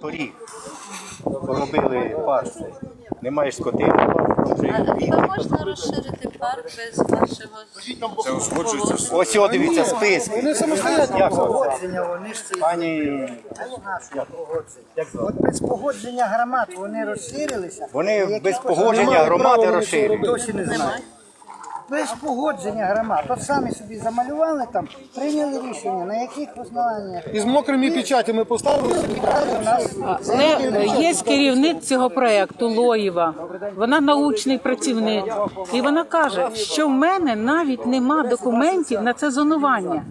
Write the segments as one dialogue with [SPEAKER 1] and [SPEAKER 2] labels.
[SPEAKER 1] Торік робили парк. Немає скотини,
[SPEAKER 2] хіба можна розширити парк без вашого
[SPEAKER 3] Це узгоджується з
[SPEAKER 1] Ось о, дивіться списки. Вони самостоятельно.
[SPEAKER 4] Погодження вони ж це
[SPEAKER 1] Пані,
[SPEAKER 4] От без погодження громад вони розширилися.
[SPEAKER 1] вони без погодження громади розширюють.
[SPEAKER 4] Досі не знаю. Без погодження громад. От самі собі замалювали там, прийняли рішення, на яких основаннях.
[SPEAKER 5] Із мокрими печатями поставили.
[SPEAKER 6] Але є керівник цього проекту Лоєва. Вона научний працівник, і вона каже, що в мене навіть нема документів на це зонування.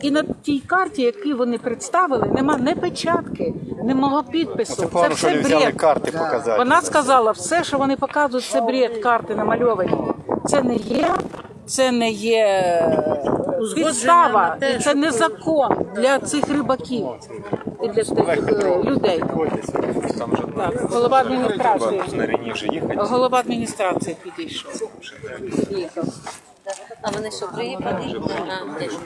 [SPEAKER 6] І на тій карті, яку вони представили, нема не печатки, немає підпису.
[SPEAKER 1] Це що
[SPEAKER 6] все бред.
[SPEAKER 1] карти показати.
[SPEAKER 6] Вона сказала, все, що вони показують, це бред, карти намальовані. Це не є, це не є підстава, і це не закон для цих рибаків і для тих е, людей.
[SPEAKER 3] там вже
[SPEAKER 6] Так, голова адміністрації.
[SPEAKER 3] на рівні вже їхати.
[SPEAKER 6] Голова адміністрації підійшов.
[SPEAKER 2] А вони що приїхали? А, де ж?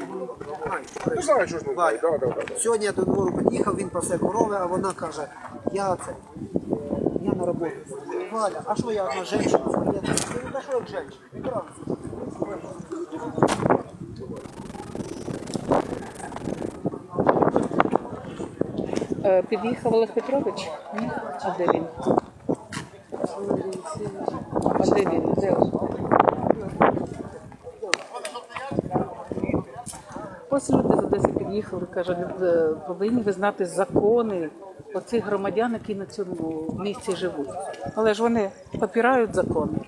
[SPEAKER 4] Сьогодні я до двору під'їхав, він пасе корови, а вона каже, я це, я на роботі. Валя, а що я одна жінка? Я
[SPEAKER 6] Е, Під'їхав Олег Петрович. А де він? А де він? Де? Ось люди з Одеси під'їхали, кажуть, «Е, повинні ви знати закони оцих громадян, які на цьому місці живуть. Але ж вони попирають закони.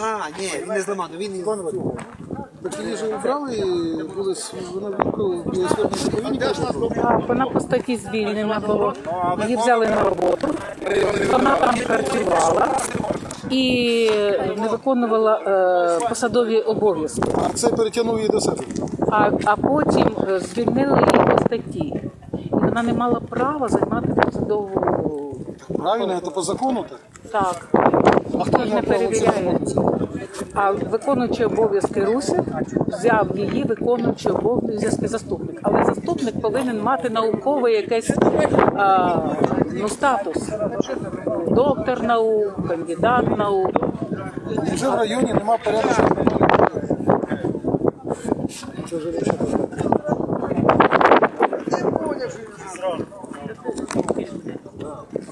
[SPEAKER 4] А, ні, він не зламаний, він із цього.
[SPEAKER 5] Так її ж убрали, були с- вона заповідні.
[SPEAKER 6] Так, вона по статті звільнена була. Її взяли на роботу. Вона там працювала і не виконувала е, посадові обов'язки.
[SPEAKER 5] А це перетягнув її до себе.
[SPEAKER 6] А, а потім е, звільнили її по статті. І вона не мала права займати посадову.
[SPEAKER 5] Правильно, це по закону так?
[SPEAKER 6] Так,
[SPEAKER 5] А хто
[SPEAKER 6] не перевіряє. А виконуючий обов'язки Русик взяв її виконуючий обов'язки заступник. Але заступник повинен мати науковий якийсь а, ну, статус. Доктор наук, кандидат наук.
[SPEAKER 5] Вже в районі нема порядку.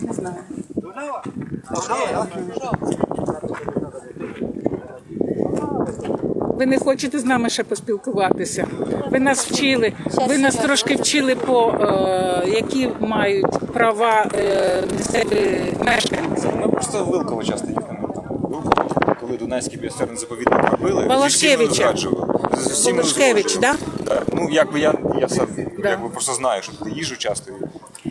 [SPEAKER 6] Не знаю. Ви не хочете з нами ще поспілкуватися? Ви нас вчили, ви нас трошки вчили по е, які мають права е, місцеві мешканці.
[SPEAKER 3] Ми просто в Вилково часто їхали. Вилково, коли Дунайський біосферний заповідник робили,
[SPEAKER 6] Балашкевича.
[SPEAKER 3] всі ми узгоджували. З усіма
[SPEAKER 6] Балашкевич,
[SPEAKER 3] узгоджували.
[SPEAKER 6] Да?
[SPEAKER 3] Ну, якби я, я сам
[SPEAKER 6] Да.
[SPEAKER 3] якби просто знаю, що туди їжу часто.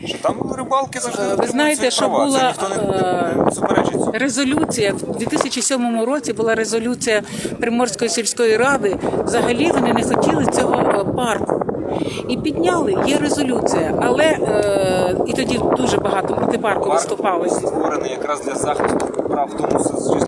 [SPEAKER 3] Що там рибалки завжди
[SPEAKER 6] Е, ви
[SPEAKER 3] отримують
[SPEAKER 6] знаєте,
[SPEAKER 3] свої
[SPEAKER 6] що
[SPEAKER 3] права.
[SPEAKER 6] була,
[SPEAKER 3] Це ніхто не,
[SPEAKER 6] е,
[SPEAKER 3] не, не суперечить цьому.
[SPEAKER 6] Резолюція в 2007 році була резолюція Приморської сільської ради. Взагалі вони не хотіли цього е, парку. І підняли, є резолюція, але е, і тоді дуже багато проти парку
[SPEAKER 3] Парк
[SPEAKER 6] виступали.
[SPEAKER 3] створений якраз для захисту прав в тому